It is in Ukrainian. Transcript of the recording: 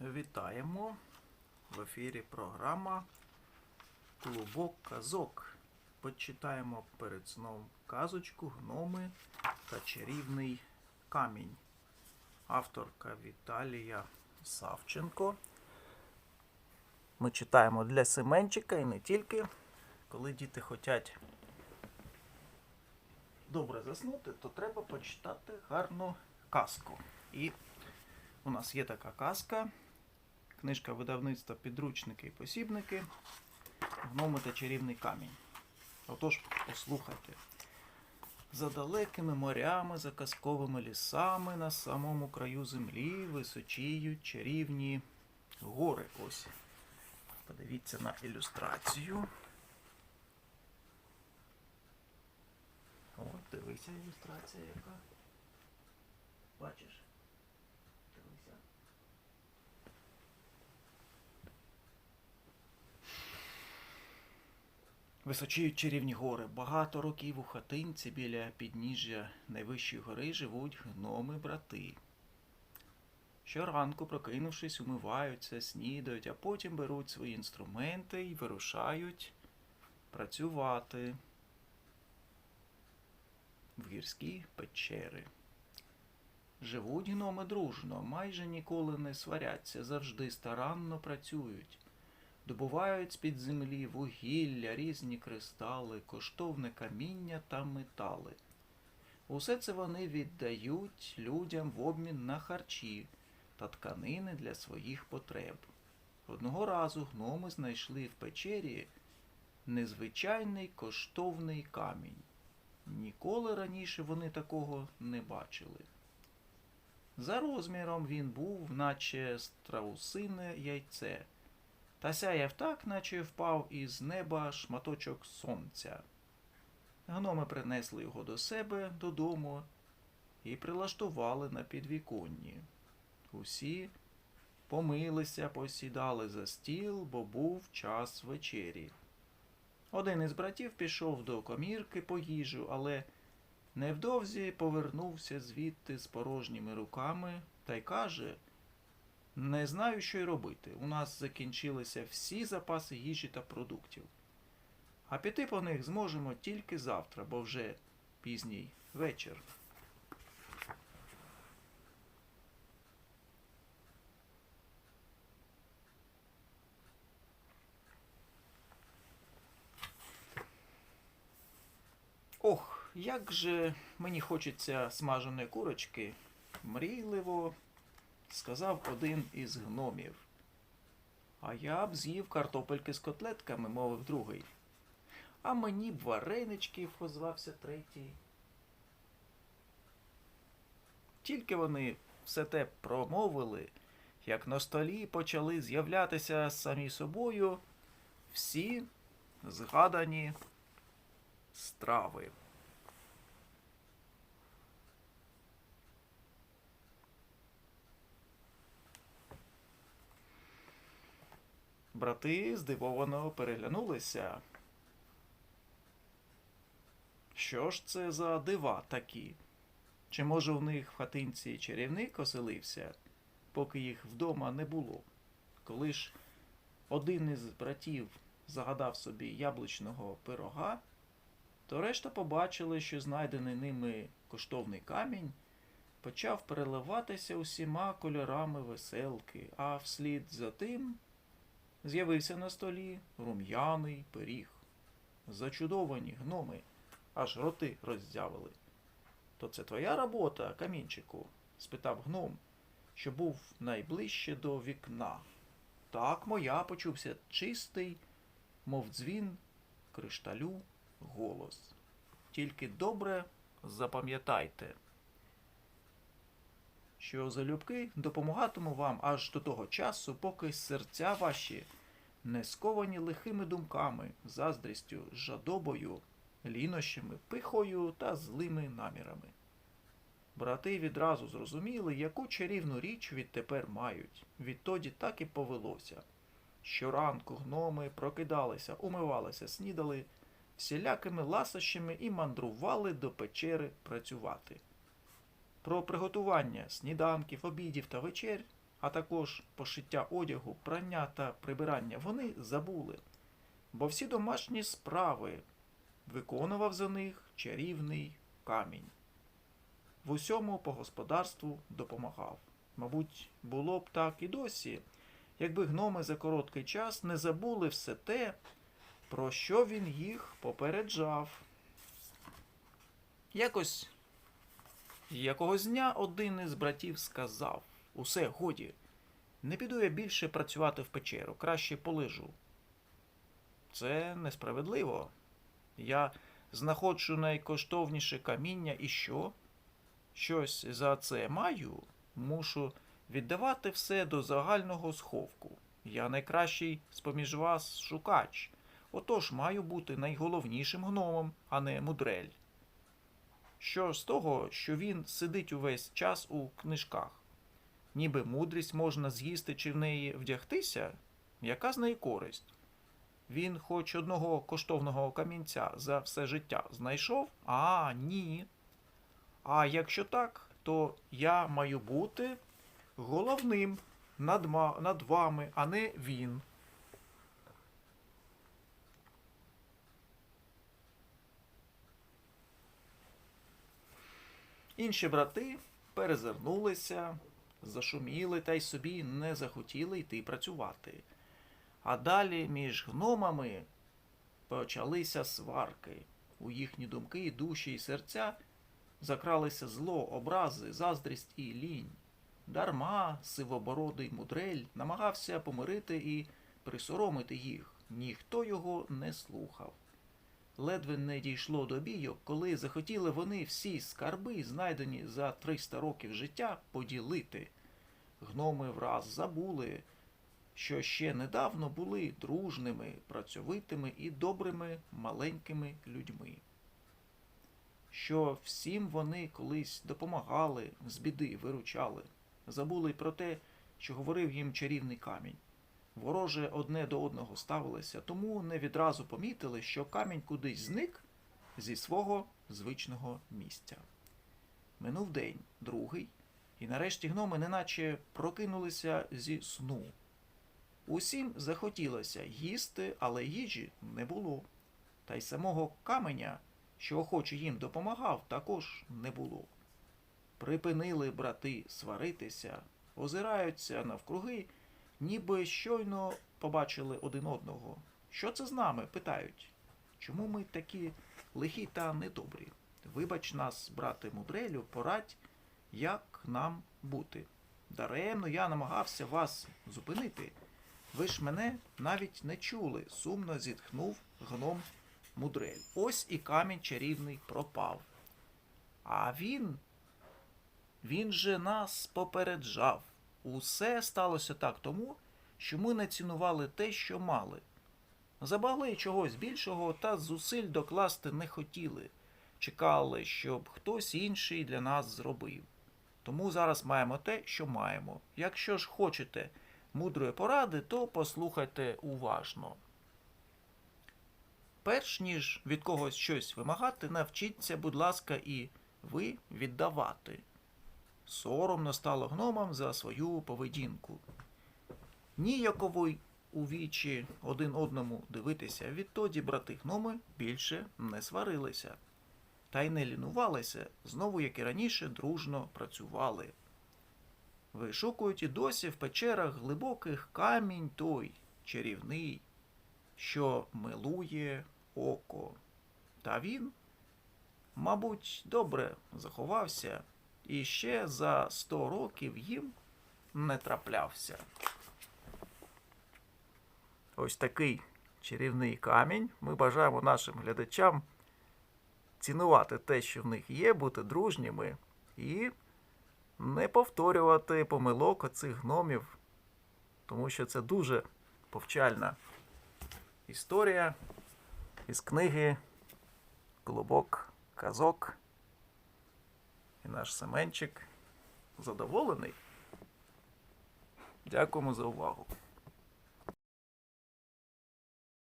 Вітаємо! В ефірі програма Клубок казок. Почитаємо перед сном казочку Гноми та чарівний камінь. Авторка Віталія Савченко. Ми читаємо для Семенчика і не тільки. Коли діти хочуть добре заснути, то треба почитати гарну казку. І у нас є така казка. Книжка видавництва Підручники і посібники. Гноми та чарівний камінь. Отож, послухайте. За далекими морями, за казковими лісами, на самому краю землі височіють чарівні гори. Ось. Подивіться на ілюстрацію. От, дивися ілюстрація яка. Бачиш? Дивися. Височіють чарівні гори. Багато років у хатинці біля підніжжя найвищої гори живуть гноми-брати. Щоранку, прокинувшись, умиваються, снідають, а потім беруть свої інструменти і вирушають працювати в гірські печери. Живуть гноми дружно, майже ніколи не сваряться, завжди старанно працюють. Добувають з-під землі вугілля, різні кристали, коштовне каміння та метали. Усе це вони віддають людям в обмін на харчі та тканини для своїх потреб. Одного разу гноми знайшли в печері незвичайний коштовний камінь. Ніколи раніше вони такого не бачили. За розміром він був, наче страусине яйце, та сяяв так, наче впав із неба шматочок сонця. Гноми принесли його до себе додому і прилаштували на підвіконні. Усі помилися, посідали за стіл, бо був час вечері. Один із братів пішов до комірки по їжу, але невдовзі повернувся звідти з порожніми руками та й каже: Не знаю, що й робити. У нас закінчилися всі запаси їжі та продуктів. А піти по них зможемо тільки завтра, бо вже пізній вечір. Ох, як же мені хочеться смаженої курочки, мрійливо сказав один із гномів. А я б з'їв картопельки з котлетками, мовив другий. А мені б вареничків, озвався третій. Тільки вони все те промовили, як на столі почали з'являтися самі собою всі згадані страви. Брати здивовано переглянулися. Що ж це за дива такі? Чи може в них в хатинці чарівник оселився, поки їх вдома не було? Коли ж один із братів загадав собі яблучного пирога, то решта побачили, що знайдений ними коштовний камінь почав переливатися усіма кольорами веселки, а вслід за тим з'явився на столі рум'яний пиріг. Зачудовані гноми аж роти роззявили. То це твоя робота, камінчику? спитав гном, що був найближче до вікна. Так, моя почувся чистий, мов дзвін кришталю голос. Тільки добре запам'ятайте, що залюбки допомагатиму вам аж до того часу, поки серця ваші не сковані лихими думками, заздрістю, жадобою, лінощами, пихою та злими намірами. Брати відразу зрозуміли, яку чарівну річ відтепер мають. Відтоді так і повелося. Щоранку гноми прокидалися, умивалися, снідали всілякими ласощами і мандрували до печери працювати. Про приготування сніданків, обідів та вечер а також пошиття одягу, прання та прибирання вони забули, бо всі домашні справи виконував за них чарівний камінь. В усьому по господарству допомагав. Мабуть, було б так і досі, якби гноми за короткий час не забули все те, про що він їх попереджав. Якось якогось дня один із братів сказав: Усе, годі, не піду я більше працювати в печеру, краще полежу. Це несправедливо. Я знаходжу найкоштовніше каміння і що? Щось за це маю, мушу віддавати все до загального сховку. Я найкращий з-поміж вас шукач. Отож маю бути найголовнішим гномом, а не мудрель. Що з того, що він сидить увесь час у книжках? Ніби мудрість можна з'їсти чи в неї вдягтися? Яка з неї користь? Він хоч одного коштовного камінця за все життя знайшов? А, ні. А якщо так, то я маю бути головним над, над вами, а не він. Інші брати перезирнулися, зашуміли та й собі не захотіли йти працювати. А далі між гномами почалися сварки. У їхні думки, душі і серця закралися зло, образи, заздрість і лінь. Дарма сивобородий мудрель намагався помирити і присоромити їх. Ніхто його не слухав. Ледве не дійшло до бійок, коли захотіли вони всі скарби, знайдені за 300 років життя, поділити. Гноми враз забули, що ще недавно були дружними, працьовитими і добрими маленькими людьми. Що всім вони колись допомагали, з біди виручали, забули про те, що говорив їм чарівний камінь. Вороже одне до одного ставилися, тому не відразу помітили, що камінь кудись зник зі свого звичного місця. Минув день, другий, і нарешті гноми неначе прокинулися зі сну. Усім захотілося їсти, але їжі не було. Та й самого каменя, що охоче їм допомагав, також не було. Припинили брати сваритися, озираються навкруги, ніби щойно побачили один одного. Що це з нами? питають. Чому ми такі лихі та недобрі? Вибач нас, брате мудрелю, порадь, як нам бути. Даремно я намагався вас зупинити. Ви ж мене навіть не чули, сумно зітхнув гном мудрель. Ось і камінь чарівний пропав. А він, він же нас попереджав. Усе сталося так тому, що ми не цінували те, що мали. Забагли чогось більшого та зусиль докласти не хотіли. Чекали, щоб хтось інший для нас зробив. Тому зараз маємо те, що маємо. Якщо ж хочете мудрої поради, то послухайте уважно. Перш ніж від когось щось вимагати, навчіться, будь ласка, і ви віддавати. Соромно стало гномам за свою поведінку. Ніяково у вічі один одному дивитися, відтоді брати гноми більше не сварилися. Та й не лінувалися, знову, як і раніше, дружно працювали. Вишукують і досі в печерах глибоких камінь той чарівний, що милує око. Та він, мабуть, добре заховався і ще за сто років їм не траплявся. Ось такий чарівний камінь. Ми бажаємо нашим глядачам цінувати те, що в них є, бути дружніми і не повторювати помилок оцих гномів, тому що це дуже повчальна історія із книги Клубок казок. І наш Семенчик задоволений. Дякуємо за увагу.